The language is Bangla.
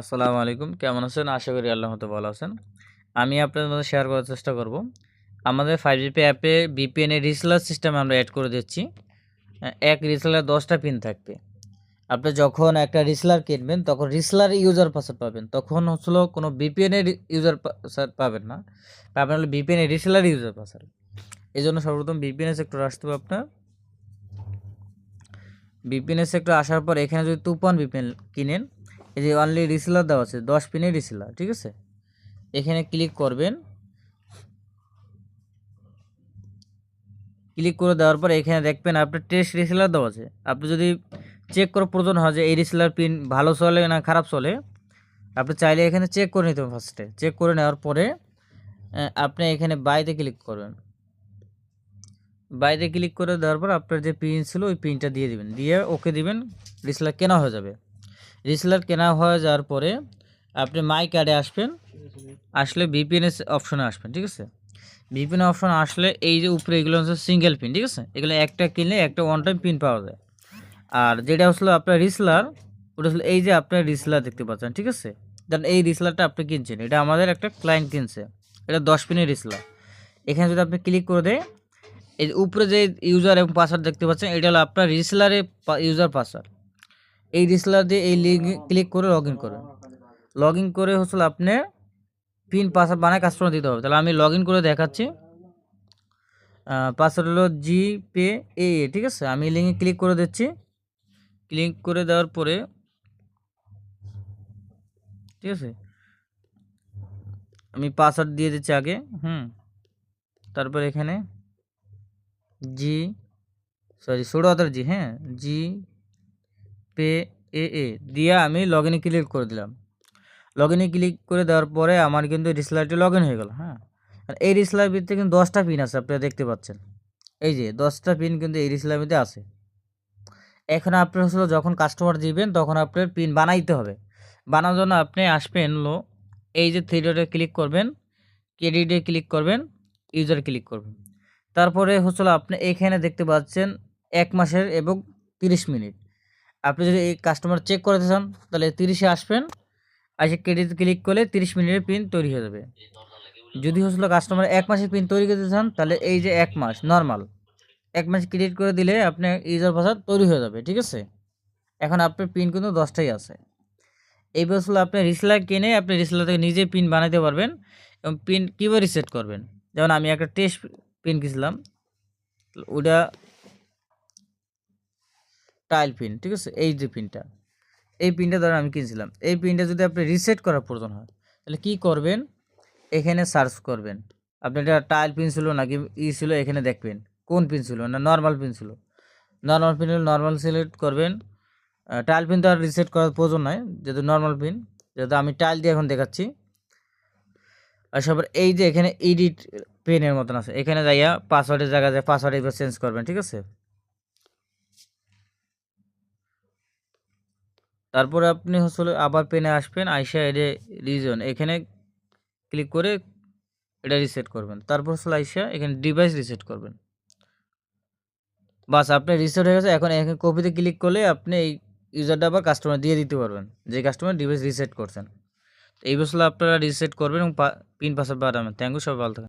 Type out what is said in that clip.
আসসালামু আলাইকুম। কেমন আছেন? আশা করি আল্লাহ মতো ভালো আছেন। আমি আপনাদের মধ্যে শেয়ার করার চেষ্টা করব। আমাদের ফাইভ জিপি অ্যাপে বিপিএনের রিসেলার সিস্টেম আমরা অ্যাড করে দিচ্ছি। এক রিসেলার দশটা পিন থাকবে। আপনি যখন একটা রিসেলার কিনবেন, তখন রিসেলার ইউজার পাসওয়ার্ড পাবেন। তখন হচ্ছিল কোনো বিপিএনের ইউজার পাসওয়ার্ড পাবেন না। পাবেন হলো বিপিএনের রিসেলার ইউজার পাসওয়ার্ড এই জন্য সর্বপ্রথম বিপিএনের সেক্টর আসতে হবে আপনার। বিপিএনের সেক্টর আসার পর এখানে যদি তুফান বিপিএন কিনেন এই যে অনলি রিসেলার দেওয়া আছে, দশ পিনের রিসেলার ঠিক আছে? এখানে ক্লিক করবেন। ক্লিক করে দেওয়ার পর এখানে দেখবেন আপনার টেস্ট রিসেলার দেওয়া আছে। আপনি যদি চেক করার প্রয়োজন হয় যে এই রিসেলার পিন ভালো চলে না খারাপ চলে, আপনি চাইলে এখানে চেক করে নিতে হবে ফার্স্টে চেক করে নেওয়ার পরে আপনি এখানে বাইতে ক্লিক করবেন। বাইরে ক্লিক করে দেওয়ার পর আপনার যে পিন ছিল, ওই পিনটা দিয়ে দিবেন। দিয়ে ওকে দিবেন রিসেলার কেনা হয়ে যাবে। রিসেলার কেনা হয়ে যাওয়ার পরে আপনি মাই কার্ডে আসবেন। আসলে ভিপিএন অপশনে আসবেন, ঠিক আছে? ভিপিএন অপশন আসলে এই যে উপরে এগুলো হচ্ছে সিঙ্গেল পিন ঠিক আছে? এগুলো একটা কিনলে একটা ওয়ান টাইম পিন পাওয়া যায়। আর যেটা হচ্ছিল আপনার রিসলার, ওটা হলো এই যে আপনার রিসেলার দেখতে পাচ্ছেন, ঠিক আছে? দেন এই রিসলারটা আপনি কিনছেন, এটা আমাদের একটা ক্লায়েন্ট কিনছে, এটা দশ পিনের রিসেলার। এখানে যদি আপনি ক্লিক করে দেয় এই উপরে যে ইউজার এবং পাসওয়ার্ড দেখতে পাচ্ছেন, এটা হলো আপনার রিসেলারের ইউজার পাসওয়ার্ড এই রিসেলার দিয়ে এই লিঙ্ক ক্লিক করে লগ ইন করবেন লগ ইন করে হচ্ছে আপনি পিন পাসওয়ার্ড বানায় কাস্টমার দিতে হবে। তাহলে আমি লগ ইন করে দেখাচ্ছি। পাসওয়ার্ড হলো জি পে এ, ঠিক আছে? আমি লিঙ্কে ক্লিক করে দিচ্ছি। ক্লিক করে দেওয়ার পরে ঠিক আছে? আমি পাসওয়ার্ড দিয়ে দিচ্ছি আগে হুম। তারপর এখানে জি সরি ষোলো হাজার জি হ্যাঁ জি পে এ এ দিয়ে আমি লগ ইনে ক্লিক করে দিলাম। লগ ইনে ক্লিক করে দেওয়ার পরে আমার কিন্তু রিসেলারটি লগ ইন হয়ে গেল হ্যাঁ? আর এই রিসেলার ভিতরে কিন্তু দশটা পিন আছে, আপনারা দেখতে পাচ্ছেন। এই যে, দশটা পিন কিন্তু এই রিসেলার মধ্যে আছে। এখন আপনি হলো যখন কাস্টমার দিবেন, তখন আপনার পিন বানাইতে হবে। বানানোর জন্য আপনি আসবেন লো এই যে থ্রি ডটে ক্লিক করবেন ক্রেডিটে ক্লিক করবেন ইউজার ক্লিক করবেন। তারপরে হচ্ছিল আপনি এখানে দেখতে পাচ্ছেন এক মাসের এবং তিরিশ মিনিট। আপনি যদি এই কাস্টমার চেক করতে চান, তাহলে তিরিশে আসবেন। আসে ক্রেডিট ক্লিক করলে তিরিশ মিনিটের পিন তৈরি হয়ে যাবে। যদি হচ্ছিল কাস্টমার এক মাসের পিন তৈরি করতে চান, তাহলে এই যে এক মাস নর্মাল এক মাস ক্রেডিট করে দিলে আপনার ইউজার পাসওয়ার্ড তৈরি হয়ে যাবে, ঠিক আছে? এখন আপনার পিন কিন্তু দশটাই আছে। এই বছর আপনি রিসেলার কিনে আপনি রিসেলার থেকে নিজে পিন বানাতে পারবেন এবং পিন কীভাবে রিসেট করবেন? যেমন আমি একটা টেস্ট পিন কিনছিলাম ওটা টাইল পিন ঠিক আছে? এই যে পিনটা এই পিনটা ধরেন আমি কিনছিলাম। এই পিনটা যদি আপনি রিসেট করার প্রয়োজন হয়, তাহলে কি করবেন? এখানে সার্চ করবেন। আপনি এটা টাইল পিন ছিল নাকি ই ছিল, এখানে দেখবেন। কোন পিন ছিল? না নর্মাল পিন ছিল। নর্মাল পিন নর্মাল সিলেক্ট করবেন। টাইল পিন তো আর রিসেট করার প্রয়োজন নয় যেহেতু নর্মাল পিন যেহেতু আমি টাইল দিয়ে এখন দেখাচ্ছি। আর সবার এই যে এখানে এডিট পেনের মতন আছে, এখানে যাইয়া পাসওয়ার্ডের জায়গায় যায় পাসওয়ার্ড এবার চেঞ্জ করবেন, ঠিক আছে? তারপরে আপনি হচ্ছে আবার পেনে আসবেন, আইসা এডে রিজন এখানে ক্লিক করে এটা রিসেট করবেন। তারপর হচ্ছে আইসা এখানে ডিভাইস রিসেট করবেন। বাস, আপনি রিসেট হয়ে গেছে, এখন এখানে কপিতে ক্লিক করলে আপনি এই ইউজারটা আবার কাস্টমার দিয়ে দিতে পারবেন, যে কাস্টমার ডিভাইস রিসেট করছেন। এই বছর আপনারা রিসেট করবেন এবং পিন পাসওয়ার্ড বাড়াবেন। থ্যাংক ইউ সবাই, ভালো থাকেন